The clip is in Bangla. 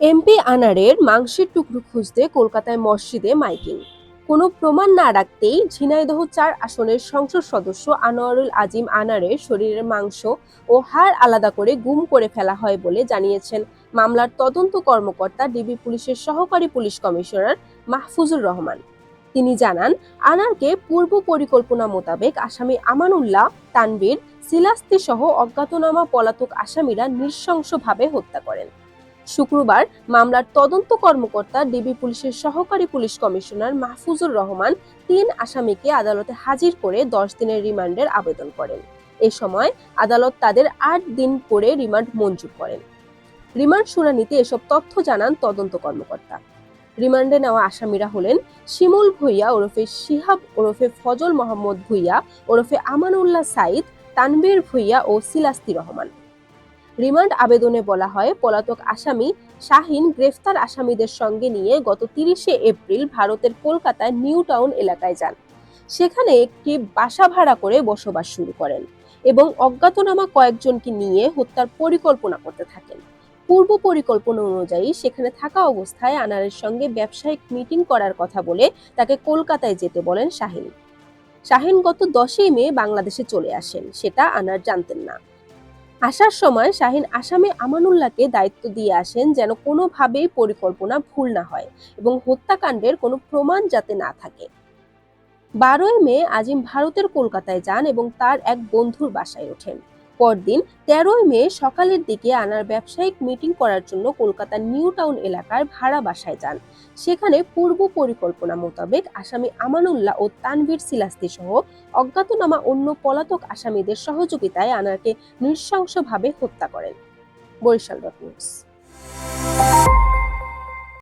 এমপি আনারের মাংসের টুকরো খুঁজতে কলকাতায় মসজিদে মাইকিং। কোনো প্রমাণ না রাখতেই ঝিনাইদহ চার আসনের সংসদ সদস্য আনোয়ারুল আজিম আনারের শরীরের মাংস ও হাড় আলাদা করে গুম করে ফেলা হয় বলে জানিয়েছেন মামলার তদন্ত কর্মকর্তা ডিবি পুলিশের সহকারী পুলিশ কমিশনার মাহফুজুর রহমান। তিনি জানান, আনারকে পূর্ব পরিকল্পনা মোতাবেক আসামি আমানুল্লাহ তানবীর সিলাস্তি সহ অজ্ঞাতনামা পলাতক আসামিরা নৃশংসভাবে হত্যা করেন। শুক্রবার মামলার তদন্ত কর্মকর্তা ডিবি পুলিশের সহকারী পুলিশ কমিশনার মাহফুজুর রহমান তিন আসামিকে আদালতে হাজির করে দশ দিনের রিমান্ডের আবেদন করেন। এ সময় আদালত তাদের আট দিন করে রিমান্ড মঞ্জুর করেন। রিমান্ড শুনানিতে এসব তথ্য জানান তদন্ত কর্মকর্তা। রিমান্ডে নেওয়া আসামিরা হলেন শিমুল ভুইয়া ওরফে শিহাব ওরফে ফজল মোহাম্মদ ভুইয়া ওরফে আমানুল্লাহ সাইদ তানবীর ভুইয়া ও সিলাস্তি রহমান। রিমান্ড আবেদনে বলা হয়, পলাতক আসামি শাহিন গ্রেফতার আসামিদের সঙ্গে নিয়ে গত তিরিশে এপ্রিল ভারতের কলকাতায় নিউ টাউন এলাকায় যান। সেখানে একটি বাসা ভাড়া করে বসবাস শুরু করেন এবং অজ্ঞাতনামা কয়েকজনকে নিয়ে হত্যার পরিকল্পনা করতে থাকেন। পূর্ব পরিকল্পনা অনুযায়ী সেখানে থাকা অবস্থায় আনারের সঙ্গে ব্যবসায়িক মিটিং করার কথা বলে তাকে কলকাতায় যেতে বলেন শাহিন। শাহিন গত দশই মে বাংলাদেশে চলে আসেন, সেটা আনার জানতেন না। আসার সময় শাহিন আসামি আমানুল্লাহকে দায়িত্ব দিয়ে আসেন যেন কোনোভাবেই পরিকল্পনা ভুল না হয় এবং হত্যাকাণ্ডের কোনো প্রমাণ যাতে না থাকে। বারোই মে আজিম ভারতের কলকাতায় যান এবং তার এক বন্ধুর বাসায় ওঠেন। পরদিন তেরোই মে সকালের দিকে আনার ব্যবসায়িক মিটিং করার জন্য কলকাতার নিউ টাউন এলাকার ভাড়া বাসায় যান। সেখানে পূর্ব পরিকল্পনা মোতাবেক আসামি আমানুল্লাহ ও তানভীর সিলাস্তি সহ অজ্ঞাতনামা অন্য পলাতক আসামিদের সহযোগিতায় আনারকে নৃশংসভাবে হত্যা করেন। Barisal dot news.